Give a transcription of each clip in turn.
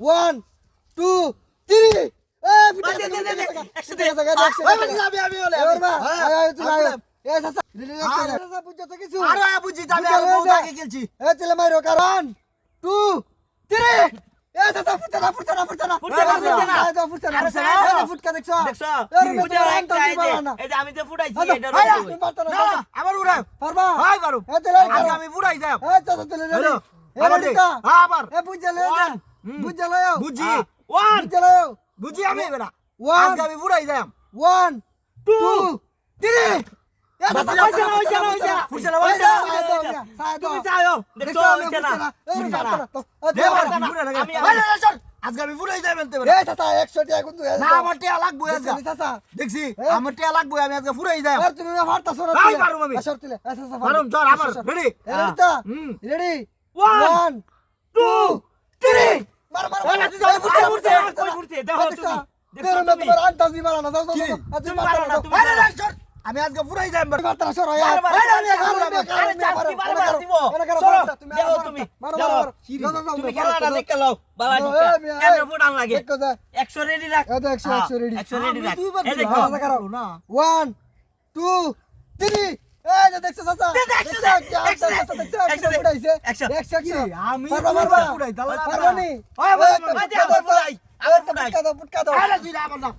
One two three আমি আমি হলে এবার বা, আয় আয় তুই আয়। আয়। এ সাসা রেডি আয়। রে সাসা বুঝছ তো কিছু আরে বুঝি আমি বুঝা আগে বহুত যায়। আগে খেলছি। এ চলে মাইরো কারণ টু থ্রি এ সাসা ফুটা না ফুটা না ফুটা না। ফুটছে না, ফুটছে না। আয় দাও ফুটা না। আরে ফুটা সারা না দাও। ফুটকা দেখছ? দেখছ? এর মধ্যে বুঝে রান একটা তো এই যে, পারা না এই যে আমি তো ফুটাইছি আচ্ছা, যাও। হ্যাঁ আবার এ বুঝা লও One. বুঝি ওয়ান। বুঝা বুঝি আমি বেটা. আজকে আমি ওয়ান। টু। থ্রি। আজকে আমি ফুড়াই যাই বলতে এ চাচা 100 টাকা কিন্তু না আমার টিয়া লাগবো দেখছি চাচা? দেখছি এ? আমার টিয়া লাগবো আমি আজকে ফুড়াই যাই তুমি পারতাছো না পারুম আমি। সর তুলে এ চাচা পারুম চল আবার ready. One, one two three. আমি আজকে ফুড়াই যাই তুমি পারতো না সর আয় বারবার, আরে আমি বারবার, আরে আরে, চান্স কি বারবার দিব? চলো, তুমি দেখো মারো তুমি, মারো দেখো। মারো যাও যাও যাও তুমি খেলাটা দেখে লও বালা এ, ঢুকা মিয়া, কেমনে এ। ফুটান লাগে দেখো যা 100 রেডি রাখ এই তো 100, 100 ready। 100 রেডি রাখ ওয়ান টু থ্রি দেখছ আমি পারবা, পারবা? পারবা নি? দাও, দাও, দাও।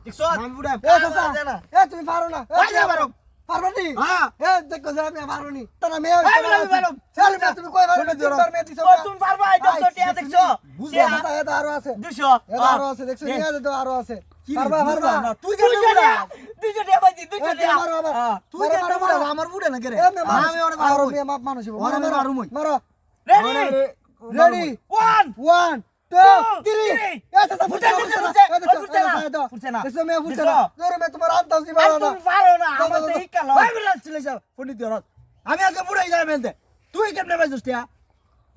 না, না। দেখছ আমি না। তুমি পারো না এ, ওই, যা পারো। পারবা নি? হ্যাঁ। এ দেখো যে আমি পারো নি। মেয়ে বলো। হইছে। চল, মেয়ে, তুমি কই পারো না? বলে মেয়ে দিছো, তুমি পারবা এই দেখছ টিয়া, চাচা, এ তো আরও আছে। 200 এ আরও আছে, দেখছ, দে। মেয়ে আরও আছে। পারবা, পারবা? না। তুই 200 কেমনে টাকা, ফুড়াই? 200 টাকা পাইছি, 200 এ, তুই টাকা। মারো আবার। হ্যাঁ। তুই। আমার না। আমি ওরে মানুষ। ওরে মারো, মুই। মারো। ফুটছে এ, না। আমি আজকে যাই মেনতে তুই কেমনে পাইছিস টিয়া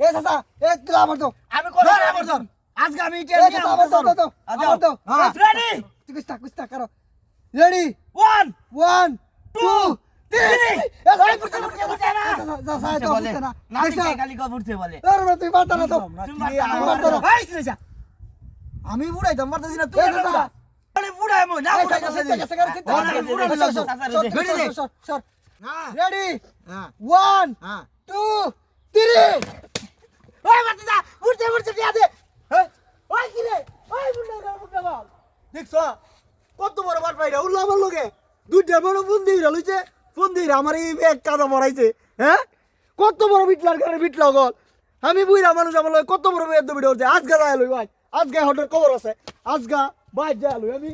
এ, চাচা, এ, তুই আমার দাও। আমি আমার আজকে আমি টিয়া আমার। আচ্ছা। আমার দাও। তুই কুস্তা, কুস্তা করো। Ready? One, One, two, three. three. এ, চাচা, এই ফুটছে না, ফুটছে, ফুটছে না। এ, চাচা, চাচা, এ, ফুটছে তো। ফুটছে না। তুই পারতো না তো। তুমি পারতা না, আমার পারতা না। ধরো। এই চলে যা আমি ফুড়াইতাম পারতেছি না তুই এ, কেমনে চাচা। ফুড়া আরে ফুড়াই মই না এ, ফুড়াই চাচা, যাচ্ছে সিটটা গেছে, গাড়ি সিটটা ও, গেছে। না, ফুড়াই সর, লাগছে। সর, চাচা, সর, ready? সর, Ready? সর, সর, সর। হ্যাঁ Ready? হ্যাঁ One, হ্যাঁ two, three. ওই বাতি যা উঠছে উঠছে টিয়া দে ওই কি রে ওই বুন্ডা রে বুন্ডা দেখছ কত বড় বাট পাইরা উল্লো আমার লোকে দুইটা বড় ফোন দিয়ে লইছে। ফোন দিয়ে আমার এই ব্যাগ কাদা ভরাইছে হ্যাঁ? কত বড় বিটলার ঘরে বিটলা গল আমি বুইরা মানুষ আমার লোক কত বড় বেদ ভিডিও হচ্ছে আজগা যায় লই ভাই আজগা হঠাৎ খবর আছে। আজগা বাইর যায় লই আমি।